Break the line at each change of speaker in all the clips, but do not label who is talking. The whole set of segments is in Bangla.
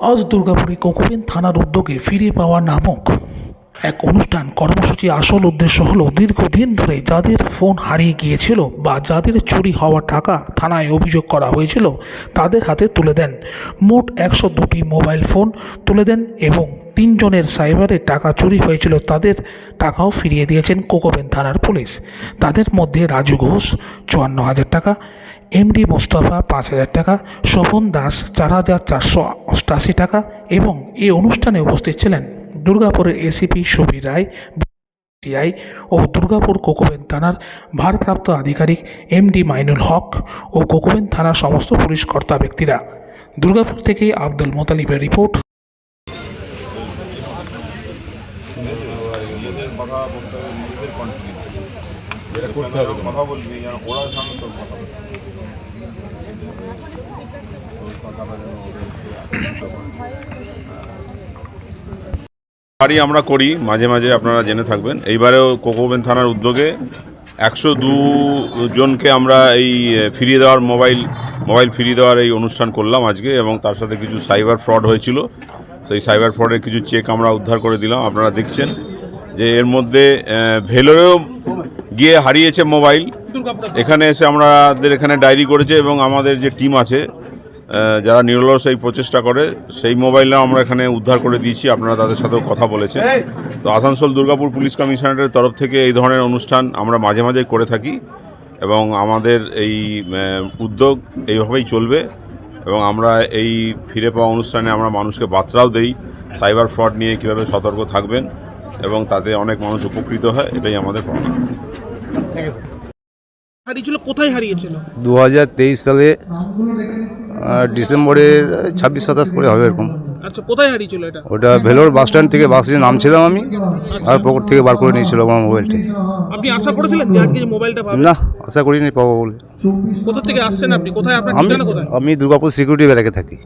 আজ দুর্গাপুরে কোকোবেন থানার উদ্যোগে ফিরে পাওয়া নামক এক অনুষ্ঠান কর্মসূচি আসল উদ্দেশ্য হলো দীর্ঘদিন ধরে যাদের ফোন হারিয়ে গিয়েছিল বা যাদের চুরি হওয়া টাকা থানায় অভিযোগ করা হয়েছিল, তাদের হাতে তুলে দেন। মোট একশো দুটি মোবাইল ফোন তুলে দেন এবং তিনজনের সাইবারে টাকা চুরি হয়েছিল, তাদের টাকাও ফিরিয়ে দিয়েছেন কোকোবেন থানার পুলিশ। তাদের মধ্যে রাজু ঘোষ চুয়ান্ন হাজার টাকা এমডি মোস্তফা পাঁচ হাজার টাকা, শোভন দাস চার হাজার চারশো অষ্টাশি টাকা এবং এই অনুষ্ঠানে উপস্থিত ছিলেন দুর্গাপুরের এসিপি সুবীর রায় সিআই ও দুর্গাপুর কোকোবেন থানার ভারপ্রাপ্ত আধিকারিক এমডি মাইনুল হক ও কোকোবেন থানার সমস্ত পুলিশ কর্তা ব্যক্তিরা। দুর্গাপুর থেকে আব্দুল মোতালিবের রিপোর্ট।
নিজেদের কথা বলতে হবে নিজেদের কন্টিনিউ যেটা করতে হবে কথা বলবি যেন ওরা সামনে তোর কথা বলবে বাড়ি আমরা করি মাঝে মাঝে আপনারা জেনে থাকবেন। এইবারেও কোকোবেন থানার উদ্যোগে একশো দু জনকে আমরা এই ফিরিয়ে দেওয়ার মোবাইল মোবাইল ফিরিয়ে দেওয়ার এই অনুষ্ঠান করলাম আজকে এবং তার সাথে কিছু সাইবার ফ্রড হয়েছিল। সেই সাইবার ফ্রডের কিছু চেক আমরা উদ্ধার করে দিলাম আপনারা দেখছেন। যে এর মধ্যে ভেলোরেও গিয়ে হারিয়েছে মোবাইল। এখানে এসে আমাদের এখানে ডায়েরি করেছে এবং আমাদের যে টিম আছে যারা নিরলস এই প্রচেষ্টা করে, সেই মোবাইলটা আমরা এখানে উদ্ধার করে দিয়েছি। আপনারা তাদের সাথেও কথা বলেছেন। তো আসানসোল দুর্গাপুর পুলিশ কমিশনারের তরফ থেকে এই ধরনের অনুষ্ঠান আমরা মাঝে মাঝে করে থাকি এবং আমাদের এই উদ্যোগ এইভাবেই চলবে এবং আমরা এই ফিরে পাওয়া অনুষ্ঠানে আমরা মানুষকে বার্তাও দেই। সাইবার ফ্রড নিয়ে কীভাবে সতর্ক থাকবেন এবং তাতে অনেক মানুষ উপকৃত হয় এটাই আমাদের পাওনা
হারিয়েছিল কোথায় হারিয়েছিল?
দু হাজার তেইশ সালে ডিসেম্বরের ছাব্বিশ সাতাশ করে হবে এরকম।
আচ্ছা কোথায় হারিয়েছিল এটা?
ওটা ভেলোর বাস স্ট্যান্ড থেকে বাসে নামছিলাম আমি আর পকেট থেকে বার করে নিয়েছিল আমার মোবাইলটি।
আপনি আশা করেছিলেন যে আজকে মোবাইলটা পাবেন?
না আশা করিনি পাবো বলে।
কোথা থেকে আসছেন আপনি? কোথায় আপনার ঠিকানা কোথায়?
আমি দুর্গাপুর সিকিউরিটি ব্যারাকে থাকি।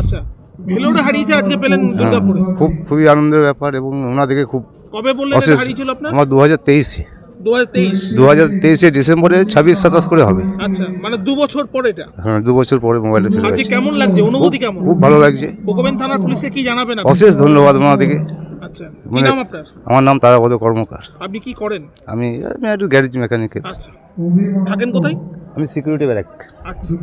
আচ্ছা। ভেলোরে হারিয়েছে আজকে পেলেন
হ্যাঁ,
দুর্গাপুরে।
খুব খুবই আনন্দের ব্যাপার এবং ওনাদেরকে খুব
কবে বললেন
অশেষ।
হারিয়েছিল আপনার?
আমার দু হাজার তেইশে।
দু হাজার তেইশ
ডিসেম্বরে ছাব্বিশ সাতাশ করে হবে।
আচ্ছা মানে দু বছর পরে এটা?
হ্যাঁ দু বছর পরে মোবাইলটা ফিরে
আজকে কেমন লাগছে? অনুভূতি কেমন?
খুব ভালো লাগছে।
কোকোবেন থানার পুলিশকে কি জানাবেন আপনি?
অশেষ ধন্যবাদ ওনাদেরকে
আচ্ছা কি
মানে-
নাম আপনার?
আমার নাম তারাপদ কর্মকার।
আপনি কি করেন?
আমি আমি একটু গ্যারেজ মেকানিকের।
আচ্ছা। থাকেন কোথায়?
আমি সিকিউরিটি ব্যারাক।
আচ্ছা।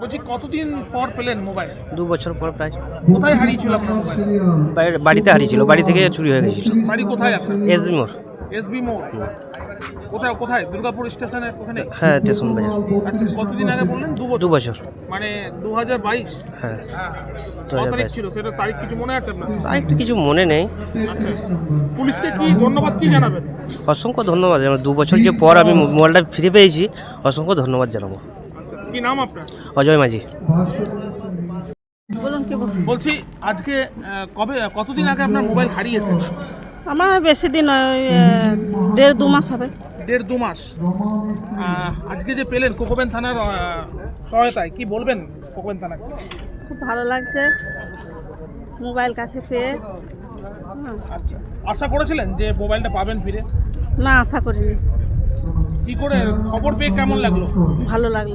বলছি কতদিন পর পেলেন মোবাইল?
দু বছর পর প্রায়।
কোথায় হারিয়েছিল আপনার মোবাইল?
বাড়িতে হারিয়েছিল বাড়ি থেকে চুরি হয়ে গেছিল।
বাড়ি কোথায় আপনার?
এসবি মোড়।
এসবি মোড়। কোথায় কোথায়? দুর্গাপুর স্টেশনের ওখানে?
হ্যাঁ স্টেশন বাজার।
আচ্ছা কতদিন আগে বললেন? দু
দু
বছর।
বছর
মানে দু হাজার বাইশ?
হ্যাঁ
ক
2022
তারিখ ছিল? সেটা তারিখ কিছু মনে আছে আপনার?
আর কিছু মনে নেই।
আচ্ছা পুলিশকে কি ধন্যবাদ কি জানাবেন?
অসংখ্য ধন্যবাদ দু বছর যে পর আমি মোবাইলটা ফিরে পেয়েছি অসংখ্য ধন্যবাদ জানাব।
কি নাম আপনার?
অজয় মাঝি।
বলুন কি বল-
বলছি আজকে কবে কতদিন আগে আপনার মোবাইল হারিয়েছে
আমার বেশি দিন ওই দেড় দু মাস হবে।
দেড় দু মাস। আজকে যে পেলেন কোকোবেন থানার সহায়তায় কি বলবেন কোকোবেন থানাকে?
খুব ভালো লাগছে মোবাইল কাছে পেয়ে।
আচ্ছা আশা করেছিলেন যে মোবাইলটা পাবেন ফিরে?
না আশা করিনি।
কি করে খবর পেয়ে কেমন লাগল?
ভালো লাগল।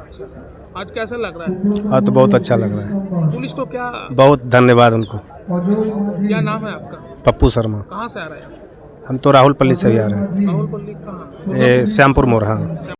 आज कैसा लग रहा है?
आज तो बहुत अच्छा लग रहा है।
पुलिस को क्या
बहुत धन्यवाद उनको।
क्या नाम है आपका?
पप्पू शर्मा।
कहाँ से आ रहे हैं
हम तो राहुल पल्ली से भी आ रहे हैं।
राहुल पल्ली कहाँ?
हैं श्यामपुर मोरहा हाँ।